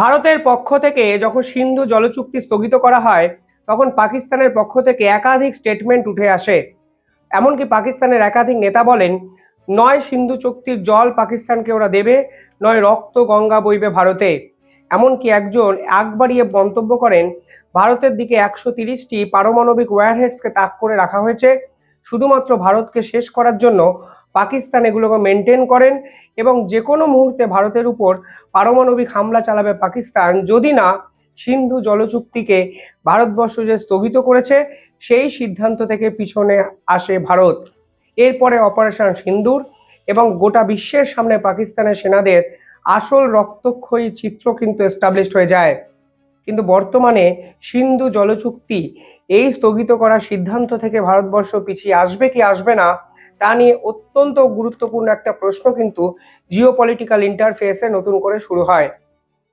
ভারতের পক্ষ থেকে যখন সিন্ধু জলচুক্তি স্থগিত করা হয়, তখন পাকিস্তানের পক্ষ থেকে একাধিক স্টেটমেন্ট উঠে আসে। এমনকি পাকিস্তানের একাধিক নেতা বলেন, নয় সিন্ধু চুক্তির জল পাকিস্তানকে ওরা দেবে, নয় রক্ত গঙ্গা বইবে ভারতে। এমনকি একজন বাড়িয়ে মন্তব্য করেন, ভারতের দিকে একশো তিরিশটি পারমাণবিক ওয়ারহেডসকে তাক করে রাখা হয়েছে, শুধুমাত্র ভারতকে শেষ করার জন্য পাকিস্তান এগুলোকে মেনটেন করেন এবং যে কোনো মুহূর্তে ভারতের উপর পারমাণবিক হামলা চালাবে পাকিস্তান, যদি না, সিন্ধু জলচুক্তিকে ভারতবর্ষ যে স্থগিত করেছে, সেই সিদ্ধান্ত থেকে পিছনে আসে ভারত। এরপরে অপারেশন সিন্দুর এবং গোটা বিশ্বের সামনে পাকিস্তানের সেনাদের আসল রক্তক্ষয়ী চিত্র কিন্তু এস্টাবলিশড হয়ে যায়। কিন্তু বর্তমানে সিন্ধু জলচুক্তি এই স্থগিত করার সিদ্ধান্ত থেকে ভারতবর্ষ পিছিয়ে আসবে কি আসবে না তা নিয়ে অত্যন্ত গুরুত্বপূর্ণ একটা প্রশ্ন কিন্তু জিও পলিটিক্যাল ইন্টারফেসে নতুন করে শুরু হয়।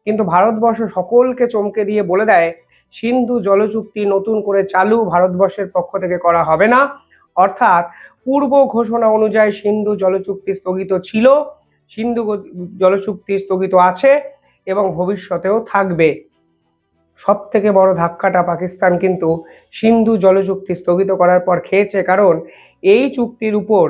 কিন্তু ভারতবর্ষ সকলকে চমকে দিয়ে বলে দেয়, সিন্ধু জলচুক্তি নতুন করে চালু ভারতবর্ষের পক্ষ থেকে করা হবে না। অর্থাৎ পূর্ব ঘোষণা অনুযায়ী সিন্ধু জলচুক্তি স্থগিত ছিল, সিন্ধু গ- জলচুক্তি স্থগিত আছে এবং ভবিষ্যতেও থাকবে। সব থেকে বড় ধাক্কাটা পাকিস্তান কিন্তু সিন্ধু জলচুক্তি স্থগিত করার পর খেয়েছে। কারণ এই চুক্তির উপর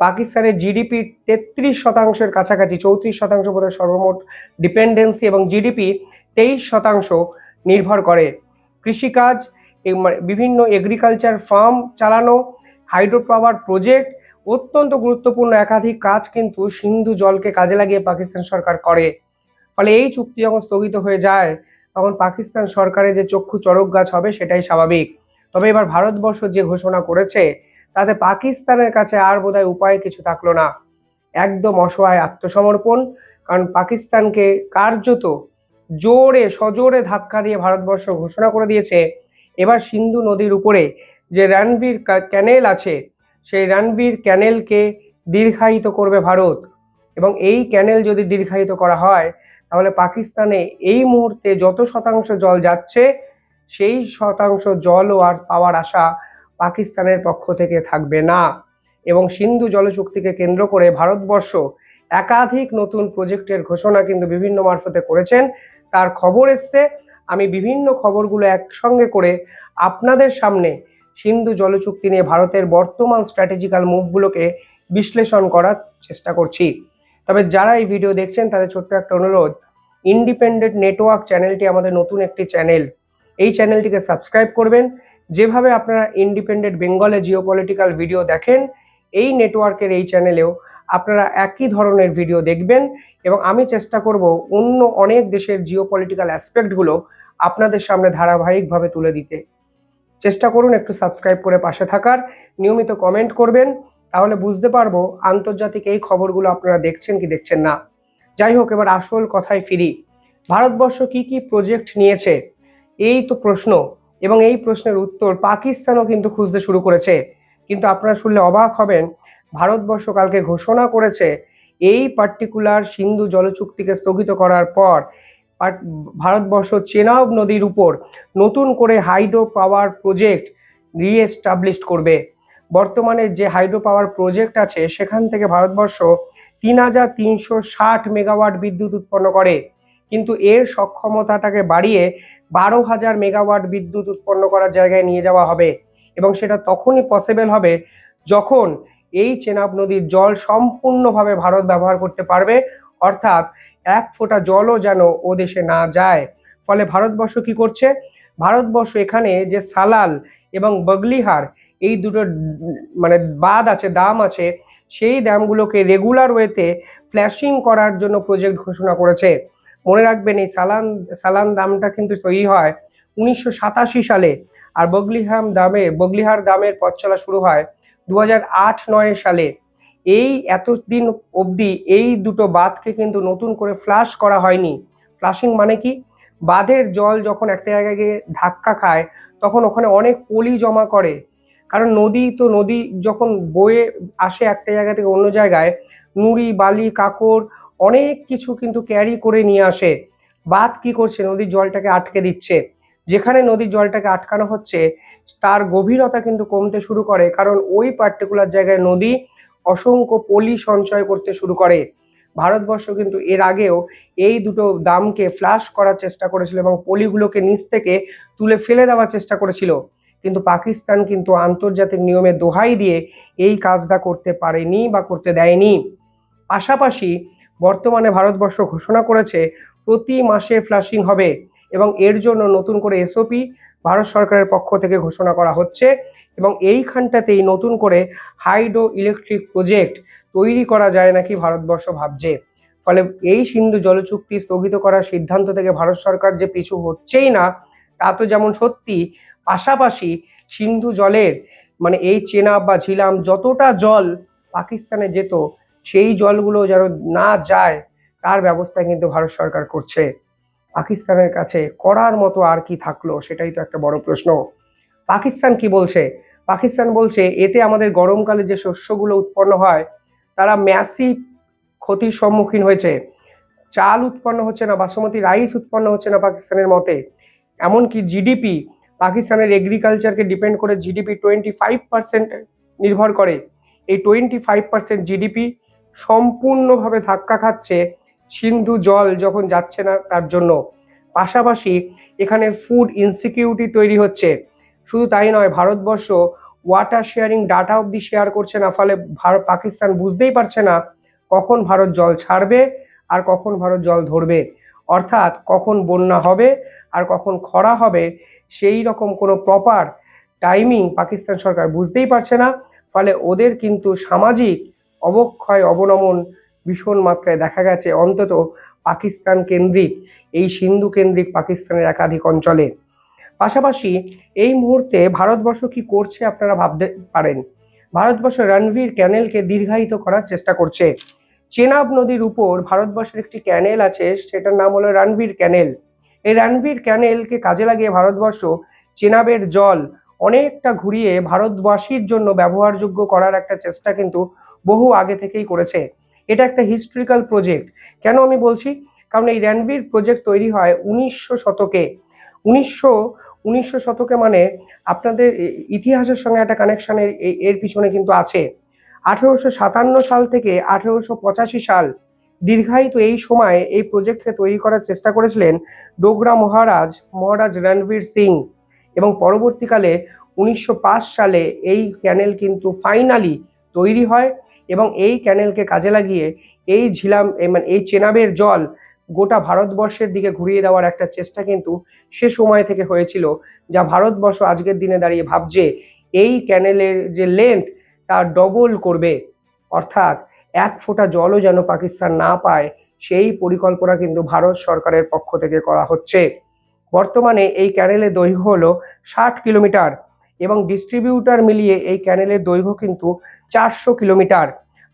পাকিস্তানের জিডিপি তেত্রিশ শতাংশের কাছাকাছি, চৌত্রিশ শতাংশ বোধহয় সর্বমোট ডিপেন্ডেন্সি এবং জিডিপি তেইশ শতাংশ নির্ভর করে। কৃষিকাজ মানে বিভিন্ন এগ্রিকালচার ফার্ম চালানো হাইড্রো পাওয়ার প্রজেক্ট অত্যন্ত গুরুত্বপূর্ণ একাধিক কাজ কিন্তু সিন্ধু জলকে কাজে লাগিয়ে পাকিস্তান সরকার করে। ফলে এই চুক্তি যখন স্থগিত হয়ে যায় তখন পাকিস্তান সরকারের যে চক্ষু চড়ক গাছ হবে সেটাই স্বাভাবিক। তবে এবার ভারতবর্ষ যে ঘোষণা করেছে, তাতে পাকিস্তানের কাছে আর বোধহয় উপায় কিছু থাকল না। একদম অসহায় আত্মসমর্পণ, কারণ পাকিস্তানকে কার্যত জোরে, সজোরে ধাক্কা দিয়ে ভারতবর্ষ ঘোষণা করে দিয়েছে। এবার সিন্ধু নদীর উপরে যে রণবীর ক্যানেল আছে, সেই রণবীর ক্যানেলকে দীর্ঘায়িত করবে ভারত। এবং এই ক্যানেল যদি দীর্ঘায়িত করা হয় তাহলে পাকিস্তানে এই মুহূর্তে যত শতাংশ জল যাচ্ছে, সেই শতাংশ জলও আর পাওয়ার আশা পাকিস্তানের পক্ষ থেকে থাকবে না। এবং সিন্ধু জলচুক্তিকে কেন্দ্র করে ভারতবর্ষ একাধিক নতুন প্রজেক্টের ঘোষণা কিন্তু বিভিন্ন মারফতে করেছেন। তার খবর এসছে। আমি বিভিন্ন খবরগুলো একসঙ্গে করে আপনাদের সামনে সিন্ধু জলচুক্তি নিয়ে ভারতের বর্তমান স্ট্র্যাটেজিক্যাল মুভগুলোকে বিশ্লেষণ করার চেষ্টা করছি। তবে যারা এই ভিডিও দেখছেন, তাদের ছোট্ট একটা অনুরোধ ইন্ডিপেন্ডেন্ট নেটওয়ার্ক চ্যানেলটি আমাদের নতুন একটি চ্যানেল। এই চ্যানেলটিকে সাবস্ক্রাইব করবেন। যেভাবে আপনারা ইন্ডিপেন্ডেন্ট বেঙ্গলে জিও পলিটিক্যাল ভিডিও দেখেন, এই নেটওয়ার্কের এই চ্যানেলেও আপনারা একই ধরনের ভিডিও দেখবেন এবং আমি চেষ্টা করব অন্য অনেক দেশের জিও পলিটিক্যাল অ্যাসপেক্টগুলো আপনাদের সামনে ধারাবাহিকভাবে তুলে দিতে। চেষ্টা করুন একটু সাবস্ক্রাইব করে পাশে থাকার, নিয়মিত কমেন্ট করবেন। তাহলে বুঝতে পারব আন্তর্জাতিক এই খবরগুলো আপনারা দেখছেন কি দেখছেন না। যাই হোক, এবার আসল কথায় ফিরি। ভারতবর্ষ কি কি প্রজেক্ট নিয়েছে? এই তো প্রশ্ন। এবং এই প্রশ্নের উত্তর পাকিস্তানও কিন্তু খুঁজতে শুরু করেছে। কিন্তু আপনারা শুনলে অবাক হবেন, ভারতবর্ষ কালকে ঘোষণা করেছে এই পার্টিকুলার সিন্ধু জলচুক্তিকে স্থগিত করার পর ভারতবর্ষ চেনাব নদীর উপর নতুন করে হাইড্রো পাওয়ার প্রজেক্ট রিএস্টাবলিশ করবে। বর্তমানে যে হাইড্রো পাওয়ার প্রজেক্ট আছে, সেখান থেকে ভারতবর্ষ তিন হাজার তিনশো ষাট মেগাওয়াট বিদ্যুৎ উৎপন্ন করে। কিন্তু এর সক্ষমতাটাকে বাড়িয়ে বারো হাজার মেগাওয়াট বিদ্যুৎ উৎপন্ন করার জায়গায় নিয়ে যাওয়া হবে। এবং সেটা তখনই পসিবল হবে যখন এই চেনাব নদীর জল সম্পূর্ণভাবে ভারত ব্যবহার করতে পারবে। অর্থাৎ এক ফোঁটা জলও যেন ও দেশে না যায়। ফলে ভারতবর্ষ কি করছে? ভারতবর্ষ এখানে যে সালাল এবং বগলিহার এই দুটো মানে বাঁধ আছে দাম আছে, সেই ড্যামগুলোকে রেগুলার ওয়েতে ফ্ল্যাশিং করার জন্য প্রজেক্ট ঘোষণা করেছে। মনে রাখবেন এই সালান সালান দামটা কিন্তু তৈরি হয় উনিশশো সাতাশি সালে আর বগলিহাম দামে বগলিহার দামের পথ চলা শুরু হয় দু হাজার সালে। এই এতদিন অবধি এই দুটো বাঁধকে কিন্তু নতুন করে ফ্লাশ করা হয়নি। ফ্লাশিং মানে কি? বাঁধের জল যখন একটা জায়গায় গিয়ে ধাক্কা খায়, তখন ওখানে অনেক পলি জমা করে। কারণ নদী তো নদী যখন বয়ে আসে একটা জায়গা থেকে অন্য জায়গায়, নুড়ি, বালি কাকড় অনেক কিছু কিন্তু ক্যারি করে নিয়ে আসে। বাদ কি করছে? নদীর জলটাকে আটকে দিচ্ছে। যেখানে নদীর জলটাকে আটকানো হচ্ছে, তার গভীরতা কিন্তু কমতে শুরু করে, কারণ ওই পার্টিকুলার জায়গায় নদী অসংখ্য পলি সঞ্চয় করতে শুরু করে। ভারতবর্ষ কিন্তু এর আগেও এই দুটো দামকে ফ্লাশ করার চেষ্টা করেছিল এবং পলিগুলোকে নিচ থেকে তুলে ফেলে দেওয়ার চেষ্টা করেছিল। কিন্তু পাকিস্তান কিন্তু আন্তর্জাতিক নিয়মে দোহাই দিয়ে এই কাজটা করতে পারেনি বা করতে দেয়নি। পাশাপাশি বর্তমানে ভারতবর্ষ ঘোষণা করেছে প্রতি মাসে ফ্লাশিং হবে এবং এর জন্য নতুন করে এসওপি ভারত সরকারের পক্ষ থেকে ঘোষণা করা হচ্ছে এবং এইখানটাতেই নতুন করে হাইড্রো ইলেকট্রিক প্রজেক্ট তৈরি করা যায় নাকি ভারতবর্ষ ভাবছে। ফলে এই সিন্ধু জল চুক্তি স্থগিত করার সিদ্ধান্ত থেকে ভারত সরকার যে পিছু হচ্ছেই না, তা তো যেমন সত্যি পাশাপাশি সিন্ধু জলের মানে এই চেনাব বা ঝিলাম যতটা জল পাকিস্তানে যেত, সেই জলগুলো যেন না যায়, তার ব্যবস্থা কিন্তু ভারত সরকার করছে। পাকিস্তানের কাছে করার মতো আর কি থাকল, সেটাই তো একটা বড় প্রশ্ন। পাকিস্তান কি বলছে? পাকিস্তান বলছে, এতে আমাদের গরমকালে যে শস্যগুলো উৎপন্ন হয়, তারা ম্যাসিভ ক্ষতির সম্মুখীন হয়েছে। চাল উৎপন্ন হচ্ছে না, বাসমতি রাইস উৎপন্ন হচ্ছে না পাকিস্তানের মতে। এমনকি জিডিপি পাকিস্তানের এগ্রিকালচারকে ডিপেন্ড করে জিডিপি টোয়েন্টি ফাইভ পার্সেন্ট নির্ভর করে। এই টোয়েন্টি ফাইভ পার্সেন্ট জিডিপি সম্পূর্ণভাবে ধাক্কা খাচ্ছে সিন্ধু জল যখন যাচ্ছে না তার জন্য। পাশাপাশি এখানে ফুড ইনসিকিউরিটি তৈরি হচ্ছে। শুধু তাই নয়, ভারতবর্ষ ওয়াটার শেয়ারিং ডাটা অবধি শেয়ার করছে না, ফলে ভারত পাকিস্তান বুঝতেই পারছে না কখন ভারত জল ছাড়বে আর কখন ভারত জল ধরবে। অর্থাৎ কখন বন্যা হবে আর কখন খরা হবে সেই রকম কোনো প্রপার টাইমিং পাকিস্তান সরকার বুঝতেই পারছে না। ফলে ওদের কিন্তু সামাজিক অবক্ষয়, অবনমন ভীষণ মাত্রায় দেখা গেছে অন্তত পাকিস্তান কেন্দ্রিক, এই সিন্ধু কেন্দ্রিক পাকিস্তানের একাধিক অঞ্চলে। পাশাপাশি এই মুহূর্তে ভারতবর্ষ কি করছে আপনারা ভাবতে পারেন। ভারতবর্ষ রণবীর ক্যানেলকে দীর্ঘায়িত করার চেষ্টা করছে। চেনাব নদীর উপর ভারতবর্ষের একটি ক্যানেল আছে, সেটার নাম হলো রণবীর ক্যানেল। এই রণবীর ক্যানেলকে কাজে লাগিয়ে ভারতবর্ষ চেনাবের জল অনেকটা ঘুরিয়ে ভারতবাসীর জন্য ব্যবহারযোগ্য করার একটা চেষ্টা কিন্তু বহু আগে থেকেই করেছে। এটা একটা হিস্ট্রিক্যাল প্রজেক্ট কেন আমি বলছি? কারণ এই রণবীর প্রজেক্ট তৈরি হয় উনিশশো শতকে। উনিশশো উনিশশো শতকে মানে আপনাদের ইতিহাসের সঙ্গে একটা কানেকশনের এর পিছনে কিন্তু আছে। আঠেরোশো সাতান্ন সাল থেকে আঠেরোশো পঁচাশি সাল দীর্ঘায়িত এই সময় এই প্রজেক্টকে তৈরি করার চেষ্টা করেছিলেন ডোগরা মহারাজ মহারাজ রণবীর সিং এবং পরবর্তীকালে উনিশশো পাঁচ সালে এই ক্যানেল কিন্তু ফাইনালি তৈরি হয় এবং এই ক্যানেলকে কাজে লাগিয়ে এই ঝিলাম মানে এই চেনাবের জল গোটা ভারতবর্ষের দিকে ঘুরিয়ে দেওয়ার একটা চেষ্টা কিন্তু সে সময় থেকে হয়েছিল, যা ভারতবর্ষ আজকের দিনে দাঁড়িয়ে ভাবছে এই ক্যানেলের যে লেন্থ তা ডবল করবে। অর্থাৎ এক ফোঁটা জলও যেন পাকিস্তান না পায়, সেই পরিকল্পনা কিন্তু ভারত সরকারের পক্ষ থেকে করা হচ্ছে। বর্তমানে এই ক্যানেলের দৈর্ঘ্য হলো ষাট কিলোমিটার এবং ডিস্ট্রিবিউটার মিলিয়ে এই ক্যানেলের দৈর্ঘ্য কিন্তু চারশো কিলোমিটার।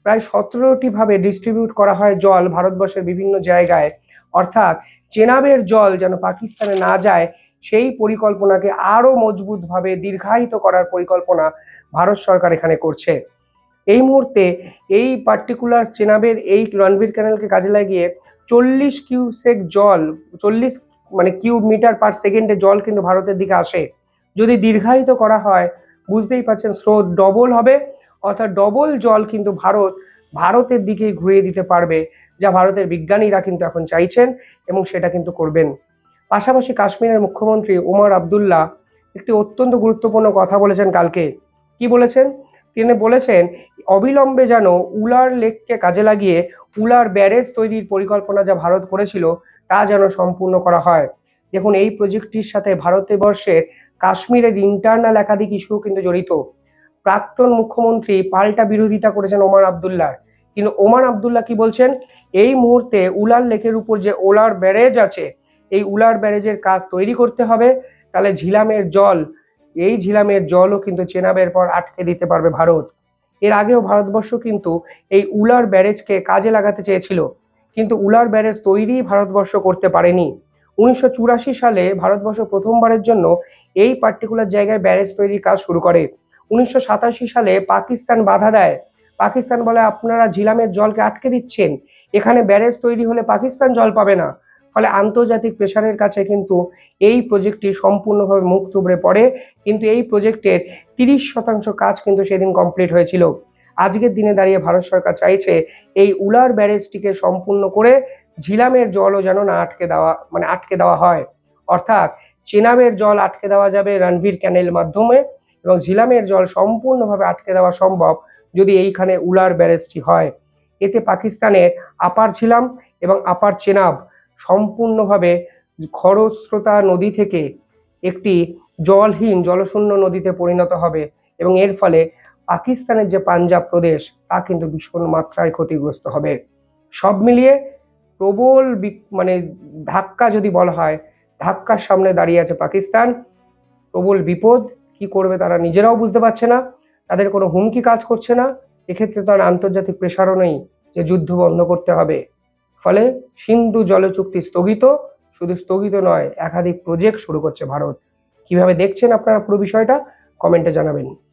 প্রায় সতেরোটি ভাবে ডিস্ট্রিবিউট করা হয় জল ভারতবর্ষের বিভিন্ন জায়গায়। অর্থাৎ চেনাবের জল যেন পাকিস্তানে না যায়, সেই পরিকল্পনাকে আরও মজবুতভাবে দীর্ঘায়িত করার পরিকল্পনা ভারত সরকার এখানে করছে। এই মুহূর্তে এই পার্টিকুলার চেনাবের এই রণবীর ক্যানেলকে কাজে লাগিয়ে চল্লিশ কিউসেক জল, চল্লিশ মানে কিউব মিটার পার সেকেন্ডে জল কিন্তু ভারতের দিকে আসে। যদি দীর্ঘায়িত করা হয়, বুঝতেই পারছেন স্রোত ডবল হবে, অর্থাৎ ডবল জল কিন্তু ভারত, ভারতের দিকে ঘুরিয়ে দিতে পারবে, যা ভারতের বিজ্ঞানীরা কিন্তু এখন চাইছেন এবং সেটা কিন্তু করবেন। পাশাপাশি কাশ্মীরের মুখ্যমন্ত্রী ওমর আবদুল্লাহ একটি অত্যন্ত গুরুত্বপূর্ণ কথা বলেছেন কালকে। কি বলেছেন? তিনি বলেছেন, অবিলম্বে যেন উলার লেককে কাজে লাগিয়ে উলার ব্যারেজ তৈরির পরিকল্পনা যা ভারত করেছিল তা যেন সম্পূর্ণ করা হয়। দেখুন, এই প্রজেক্টটির সাথে ভারতবর্ষের কাশ্মীরের ইন্টারনাল একাধিক ইস্যু কিন্তু জড়িত। প্রাক্তন মুখ্যমন্ত্রী পাল্টা বিরোধিতা করেছেন ওমর আবদুল্লাহ। কিন্তু ওমর আবদুল্লাহ কি বলছেন? এই মুহূর্তে উলার লেকের উপর যে ওলার ব্যারেজ আছে, এই উলার ব্যারেজের কাজ তৈরি করতে হবে। তাহলে ঝিলামের জল এই ঝিলামের জলও কিন্তু চেনাবের পর আটকে দিতে পারবে ভারত। এর আগেও ভারতবর্ষ কিন্তু এই উলার ব্যারেজকে কাজে লাগাতে চেয়েছিল, কিন্তু উলার ব্যারেজ তৈরি ভারতবর্ষ করতে পারেনি। উনিশশো চুরাশি সালে ভারতবর্ষ প্রথমবারের জন্য এই পার্টিকুলার জায়গায় ব্যারেজ তৈরির কাজ শুরু করে। উনিশশো সাতাশি সালে পাকিস্তান বাধা দেয়। পাকিস্তান বলে, আপনারা ঝিলামের জলকে আটকে দিচ্ছেন। এখানে ব্যারেজ তৈরি হলে পাকিস্তান জল পাবে না। ফলে আন্তর্জাতিক প্রেশারের কাছে কিন্তু এই প্রজেক্টটি সম্পূর্ণভাবে মুখ থুবড়ে পড়ে। কিন্তু এই প্রজেক্টের তিরিশ শতাংশ কাজ কিন্তু সেদিন কমপ্লিট হয়েছিল। আজকের দিনে দাঁড়িয়ে ভারত সরকার চাইছে এই উলার ব্যারেজটিকে সম্পূর্ণ করে ঝিলামের জলও যেন না আটকে দেওয়া মানে আটকে দেওয়া হয়। অর্থাৎ চেনামের জল আটকে দেওয়া যাবে রণবীর ক্যানেল মাধ্যমে এবং ঝিলামের জল সম্পূর্ণভাবে আটকে দেওয়া সম্ভব যদি এইখানে উলার ব্যারেজটি হয়। এতে পাকিস্তানের আপার ঝিলাম এবং আপার চেনাব সম্পূর্ণভাবে খরস্রোতা নদী থেকে একটি জলহীন, জলশূন্য নদীতে পরিণত হবে এবং এর ফলে পাকিস্তানের যে পাঞ্জাব প্রদেশ, তা কিন্তু ভীষণ মাত্রায় ক্ষতিগ্রস্ত হবে। সব মিলিয়ে প্রবল মানে ধাক্কা যদি বলা হয়, ধাক্কার সামনে দাঁড়িয়ে আছে পাকিস্তান। প্রবল বিপদ, কি করবে তারা নিজেরাও বুঝতে পারছে না, তাদের কোনো হুমকি কাজ করছে না। এক্ষেত্রে তো আর আন্তর্জাতিক প্রেশারও নেই যে যুদ্ধ বন্ধ করতে হবে। ফলে সিন্ধু জল চুক্তি স্থগিত। শুধু স্থগিত নয়, একাধিক প্রজেক্ট শুরু করছে ভারত। কীভাবে দেখছেন আপনারা পুরো বিষয়টা? কমেন্টে জানাবেন।